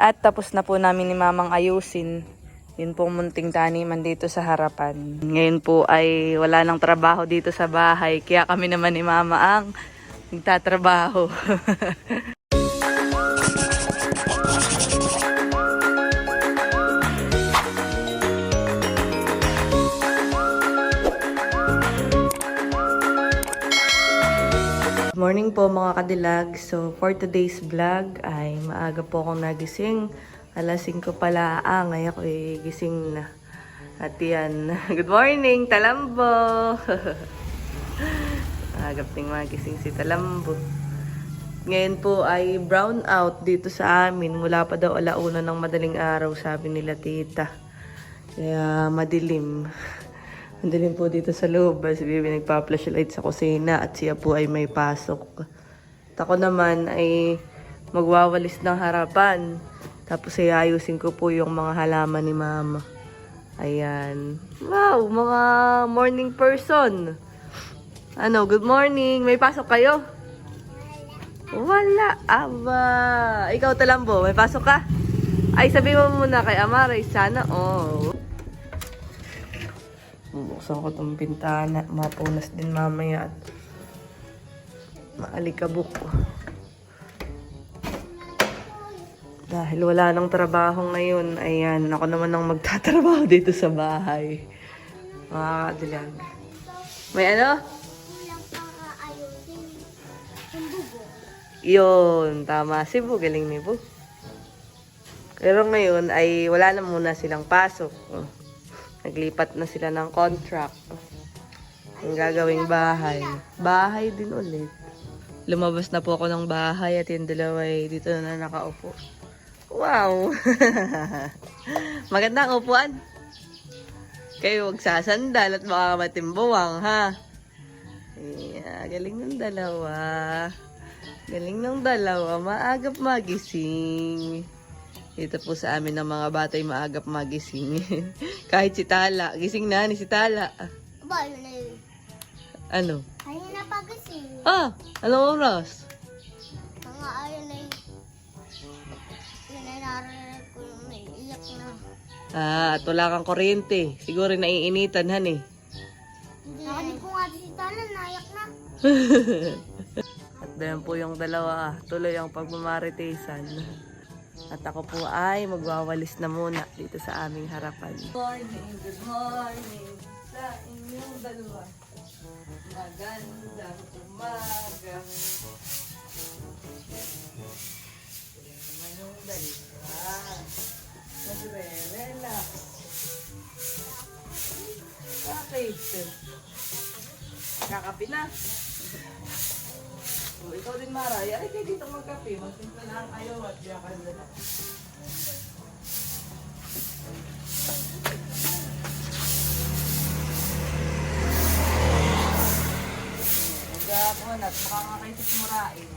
At tapos na po namin ni Mamang ayusin. Yun pong munting taniman dito sa harapan. Ngayon po ay wala nang trabaho dito sa bahay. Kaya kami naman ni Mama ang nagtatrabaho. Morning po mga kadilag. So for today's vlog ay maaga po akong nagising. Alas 5 pala ah, ngayon ako ay gising na. At yan, good morning Talambo! Agap ting magising si Talambo. Ngayon po ay brown out dito sa amin. Mula pa daw alauna ng madaling araw, sabi nila tita. Kaya madilim. Madilim po dito sa loob. Si Bibi nagpa-flashlight sa kusina at siya po ay may pasok. At ako naman ay magwawalis ng harapan. Tapos ay ayusin ko po yung mga halaman ni Mama. Ayan. Wow, mga morning person. Ano, good morning. May pasok kayo? Wala. Aba. Ikaw, Talambo, may pasok ka? Ay, sabi mo muna kay Amaray, sana oh. Bubuksan ko itong bintana. Mapunas din mamaya at maalikabok ko. Dahil wala nang trabaho ngayon, ayan, ako naman ang magtatrabaho dito sa bahay. Mga kadilag. May ano? Yun, tama. Si Bu, galing ni Bu. Pero ngayon ay wala na muna silang pasok. Oh. Naglipat na sila ng contract. Ang gagawing bahay. Bahay din ulit. Lumabas na po ako ng bahay at yung dalawa dito na nakaupo. Wow! Magandang upuan. Kayo huwag sasandal at baka matimbuwang, ha? Yeah, galing ng dalawa. Galing ng dalawa. Maagap magising. Dito po sa amin ng mga batay maagap magising. Kahit si Tala. Gising na ni si Tala. Ba, yun na yun. Ano? Kanina pa kasi. Ah! Anong oras? Mga ayun na yun. Yun narinig ko yung may iyak na. Ah, at wala kang kuryente. Siguro naiinitan, han eh. Narinig ko nga si Tala, naiyak na. At then po yung dalawa, tuloy ang pagmamaritesan. At ako po ay magwawalis na muna dito sa aming harapan. Good morning, good morning sa inyong dalawa. Magandang umaga. Ito naman yung dalawa. Nagre-relax. Bakit? Kakapi na. Ikaw din, Mara. Yari kayo dito magkape. Magsimple na ang ayaw at diya ka nila. Magkakon at baka nga kayo sa murain.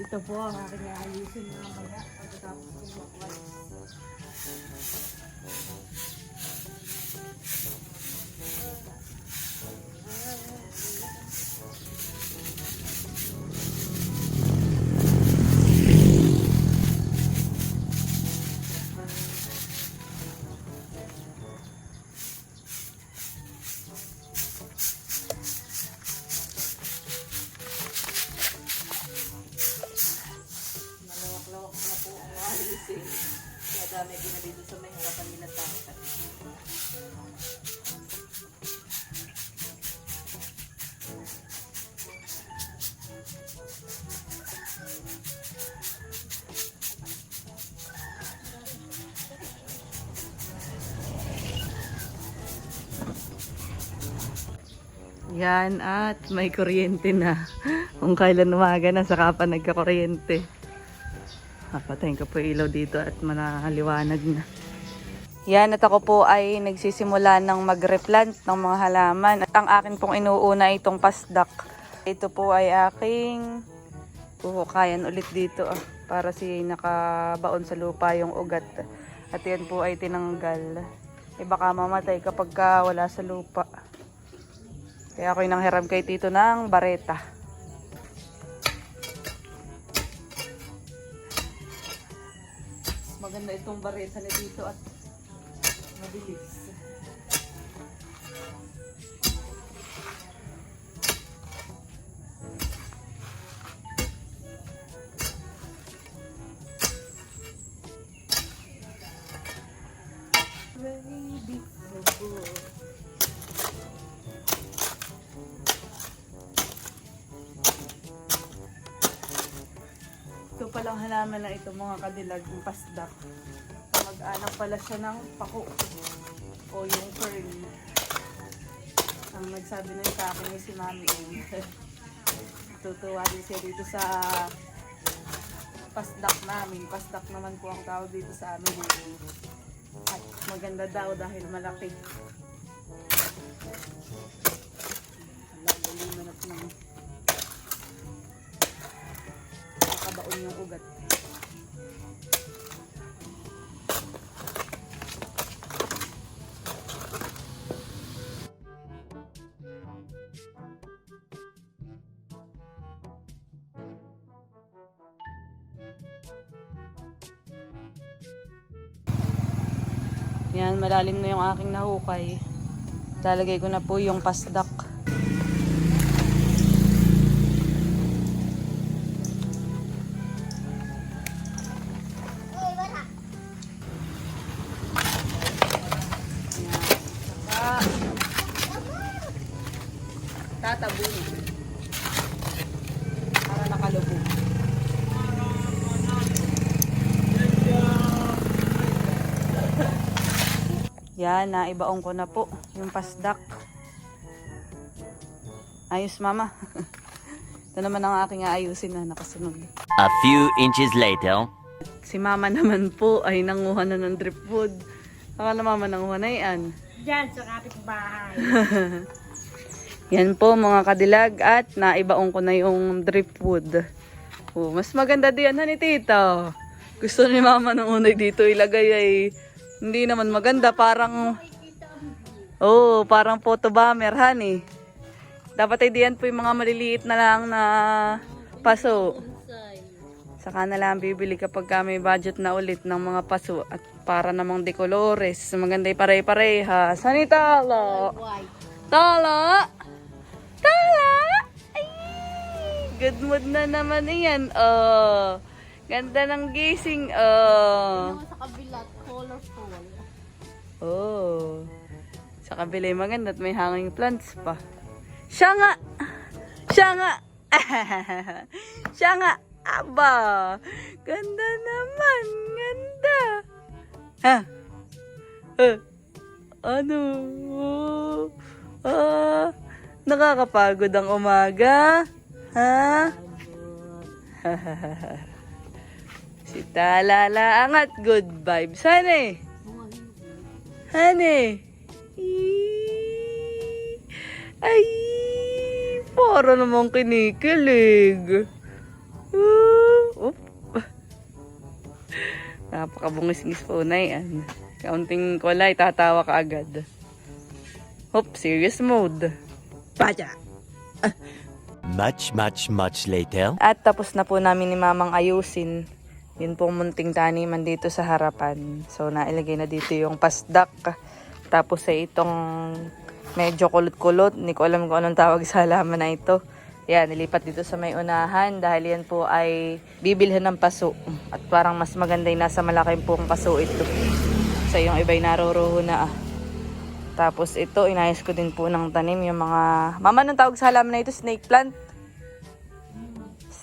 Ito po ang aking ayusin na mamaya Пока. Dami na dito sa may harapan nila tatay. Yan at may kuryente na. Kung kailan umaga na, saka pa nagka-kuryente. Papatayin ko po ilaw dito at manaliwanag na. Yan at ako po ay nagsisimula ng mag-replant ng mga halaman. At ang akin pong inuuna itong pasdak. Ito po ay aking puhukayan ulit dito ah, para si nakabaon sa lupa yung ugat. At yan po ay tinanggal. Eh baka mamatay kapag ka wala sa lupa. Kaya ako'y nanghiram kay Tito ng bareta. Maganda itong bareta ni Tito at mabilis. Baby, Ito palang halaman na ito mga kadilag ng pasdak. Mag-anak pala siya ng pako o yung fern. Ang nagsabi na sa akin si Mami eh. Tutuwa din siya dito sa pasdak namin. Pasdak naman po ang tawag dito sa amin. At maganda daw dahil malaki. Wala, luminap ng nakabaon yung ugat. Yan, malalim na yung aking nahukay. Lalagay ko na po yung pasdak. Yan, naibaong ko na po yung pasdak. Ayos, mama. Ito naman ang aking aayusin na nakasunod. A few inches later. Si mama naman po ay nanguha na ng drip food. Saka na mama nanguha na yan. Diyan sa kapitbahay. Yan po mga kadilag at naibaong ko na yung drip wood. Oh, mas maganda diyan ha ni tita. Gusto ni mama nung unay dito ilagay ay hindi naman maganda. Parang, oh, parang photo bomber honey. Dapat ay diyan po yung mga maliliit na lang na paso. Saka na lang bibili kapag ka may budget na ulit ng mga paso at para namang decolores. Maganda pare-pareha. Saan ni Tala? Tala! Tala! Ay! Good mood na naman iyan. Oh. Ganda ng gising. Oh. sa kabila, colorful. Oh. Sa kabila yung maganda at may hanging plants pa. Siya nga! Siya nga! Siya nga! Aba! Ganda naman! Ganda! Ha? Ha? Ano? Ah, nakakapagod ang umaga? Ha? si Talala angat good vibes. Hane? Hane? Ay, para namang kinikilig. Uh, oop. Napakabungis-ngis po na yan. Kaunting kulay, tatawa ka agad. Hop, serious mode. Paja! Much, much, much later. At tapos na po namin ni Mamang ayusin yun pong munting taniman dito sa harapan. So, nailagay na dito yung pasdak. Tapos ay itong medyo kulot-kulot. Hindi ko alam kung anong tawag sa halaman na ito. Yan, nilipat dito sa may unahan dahil yan po ay bibilhan ng paso. At parang mas maganda yung nasa malaking pong paso ito. Sa yung iba'y naroroho na ah. Tapos ito, inayos ko din po ng tanim yung mga... Mama, anong tawag sa halaman na ito? Snake plant?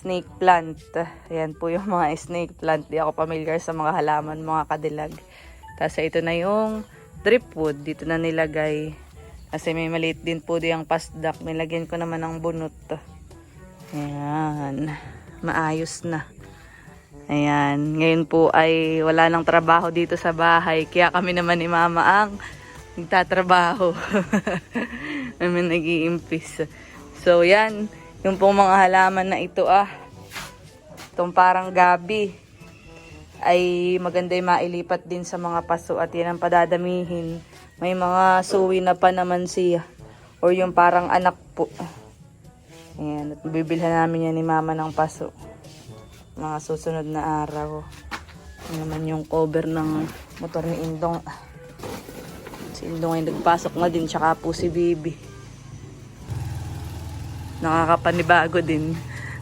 Snake plant. Ayan po yung mga snake plant. Di ako familiar sa mga halaman, mga kadilag. Tapos ito na yung dripwood. Dito na nilagay. Kasi may maliit din po di ang pasdak. Nilagyan ko naman ng bunot. Ayan. Maayos na. Ayan. Ngayon po ay wala nang trabaho dito sa bahay. Kaya kami naman ni Mama ang nagtatrabaho. Kami nag-iimpis. So, yan. Yung pong mga halaman na ito ah. Itong parang gabi. Ay maganda yung mailipat din sa mga paso at yan ang padadamihin May mga suwi na pa naman siya. Or yung parang anak po. Ayan, at bibilhan namin yan ni mama ng paso. Mga susunod na araw. Yan naman yung cover ng motor ni Indong. Si Indong ay nagpasok na din, tsaka po si Bibi. Nakakapanibago din.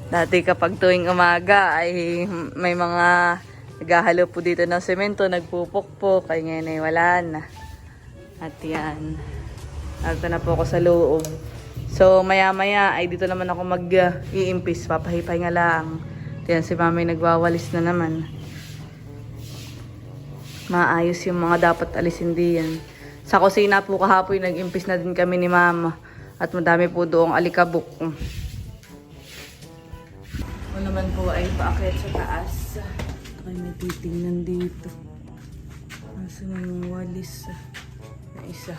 Dati kapag tuwing umaga ay may mga naghahalo po dito ng semento, nagpupukpok, kaya ngayon ay wala na. At yan. Nagta na po ako sa loob. So, maya-maya ay dito naman ako mag-iimpis. Papahipay nga lang. Yan, si mami nagwawalis na naman. Maayos yung mga dapat alisin diyan. Sa kusina po kahapon nag-impis na din kami ni mama. At madami po doong alikabok. O naman po ay paakyat sa taas. Ito kayo may titingnan dito. Nasaan na yung walis na isa.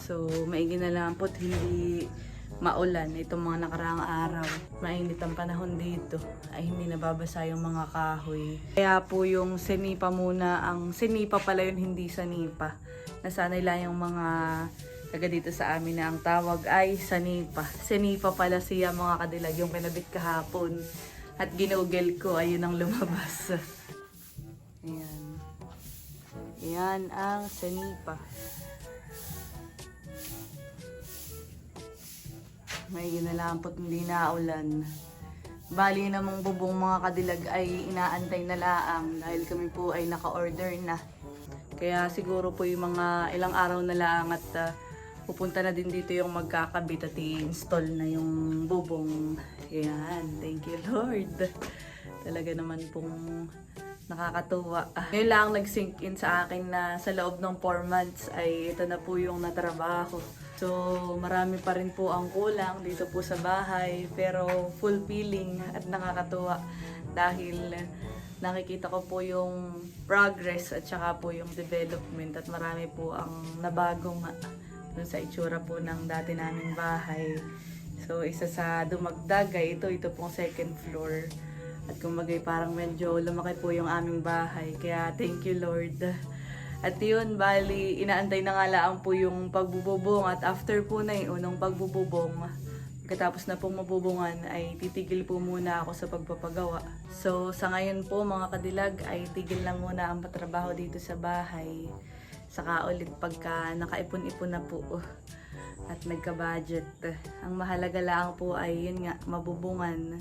So, maigi na lang po hindi maulan itong mga nakaraang araw. Mainit ang panahon dito ay hindi nababasa yung mga kahoy. Kaya po yung senipa muna, ang senipa pala yun hindi sanipa. Nasanay lang yung mga taga dito sa amin na ang tawag ay sanipa. Senipa pala siya mga kadilag yung pinabit kahapon. At ginugel ko, ayun ang lumabas. Ayan. Yan ang senipa. May ginalampot hindi naulan. Bali namang bubong mga kadilag ay inaantay na laang dahil kami po ay naka-order na. Kaya siguro po yung mga ilang araw na lang at ah, pupunta na din dito yung magkakabit at i-install na yung bubong. Yan, thank you Lord. Talaga naman pong nakakatuwa. Ngayon lang nag-sink in sa akin na sa loob ng 4 months ay ito na po yung natrabaho. So, marami pa rin po ang kulang dito po sa bahay pero fulfilling at nakakatuwa dahil nakikita ko po yung progress at saka po yung development at marami po ang nabago nga dun sa itsura po ng dati naming bahay. So, isa sa dumagdag ay ito, ito pong second floor. At kumagay parang medyo lumaki po yung aming bahay. Kaya thank you Lord. At yun, bali, inaantay na nga lang po yung pagbububong. At after po na yung unang pagbububong, Pagkatapos na pong mabubungan ay titigil po muna ako sa pagpapagawa. So sa ngayon po mga kadilag ay tigil lang muna ang patrabaho dito sa bahay. Saka ulit pagka nakaipon-ipon na po at nagka-budget. Ang mahalaga lang po ay yun nga, mabubungan.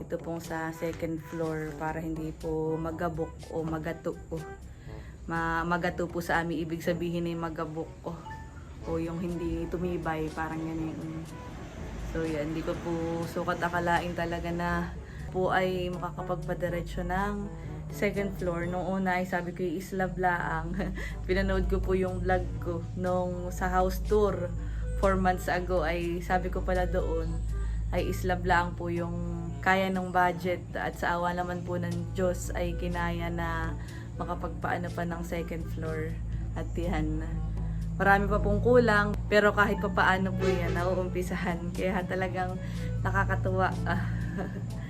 Ito pong sa second floor para hindi po magabok o magato. Ma magato po sa amin ibig sabihin ay magabok o, o yung hindi tumibay parang yan So yan, hindi ko po sukat akalain talaga na po ay makakapagpadiretso ng second floor. Nung una ay sabi ko yung isla laang. Pinanood ko po yung vlog ko nung sa house tour 4 months ago ay sabi ko pala doon ay isla laang po yung kaya ng budget at sa awa naman po ng Diyos ay kinaya na makapagpaano pa ng second floor at yan Marami pa pong kulang, pero kahit pa paano po yan, nauumpisahan. Kaya talagang nakakatuwa.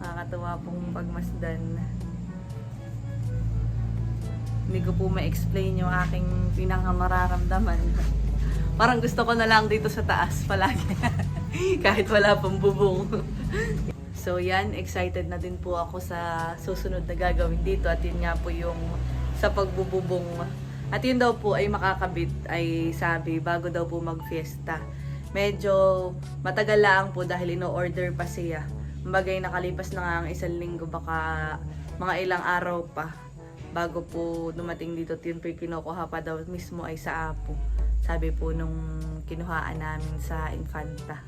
nakakatuwa pong pagmasdan. Hindi ko po ma-explain yung aking pinakamararamdaman. Parang gusto ko na lang dito sa taas palagi. kahit wala pang bubong. so yan, excited na din po ako sa susunod na gagawin dito. At yun nga po yung sa pagbububong at yun daw po ay makakabit ay sabi bago daw po mag-fiesta. Medyo matagal lang po dahil ino-order pa siya. Mbagay nakalipas na nga ang isang linggo baka mga ilang araw pa bago po dumating dito. At yun po kinukuha pa daw mismo ay sa Apo. Sabi po nung kinuhaan namin sa Infanta.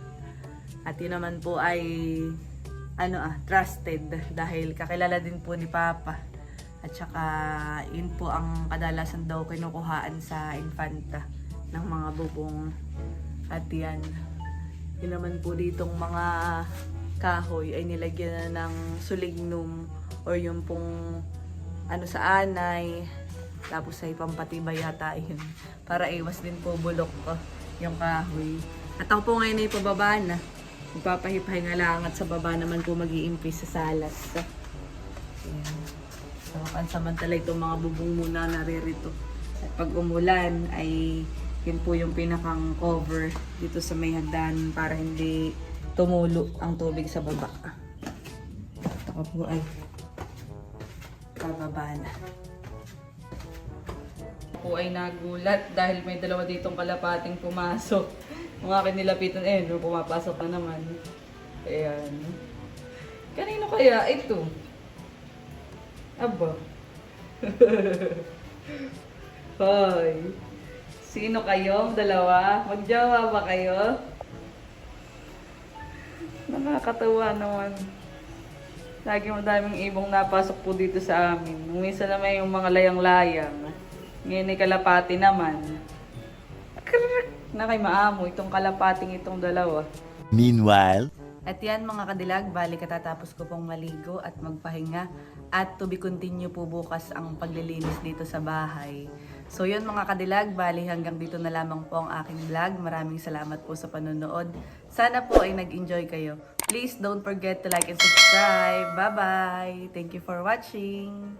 At yun naman po ay ano ah, trusted dahil kakilala din po ni Papa. At saka, yun po ang kadalasan daw kinukuhaan sa infanta ng mga bubong. At yan, yun naman po ditong mga kahoy ay nilagyan na ng sulignum or yung pong ano sa anay. Tapos ay pampatibay yata yun. Para iwas din po bulok ko yung kahoy. At ako po ngayon ay pababa na. Magpapahipahinga lang at sa baba naman po mag sa salas. Ayan. So, pansamantala itong mga bubong muna naririto. At pag umulan ay yun po yung pinakang cover dito sa may hagdan para hindi tumulo ang tubig sa baba. Ito po ay bababa na. po ay nagulat dahil may dalawa ditong kalapating pumasok. Mga akin nilapitan, eh, no, pumapasok na naman. Ayan. Kanino kaya ito? Aba. Hoy. Sino kayo? Dalawa? Magjawa ba kayo? Nakakatawa naman. Lagi madaming ibong napasok po dito sa amin. Minsan naman yung mga layang-layang. Ngayon ay kalapati naman. Krrrk! Na kay maamo itong kalapating itong dalawa. Meanwhile, At yan mga kadilag, bali katatapos ko pong maligo at magpahinga. At to be continue po bukas ang paglilinis dito sa bahay. So yun mga kadilag, bali hanggang dito na lamang po ang aking vlog. Maraming salamat po sa panonood. Sana po ay nag-enjoy kayo. Please don't forget to like and subscribe. Bye-bye! Thank you for watching!